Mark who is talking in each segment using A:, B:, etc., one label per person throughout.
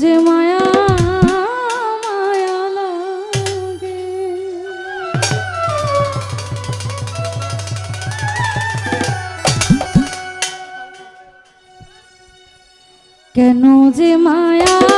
A: যে মায়া কেন যে মায়া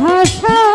A: ভাষা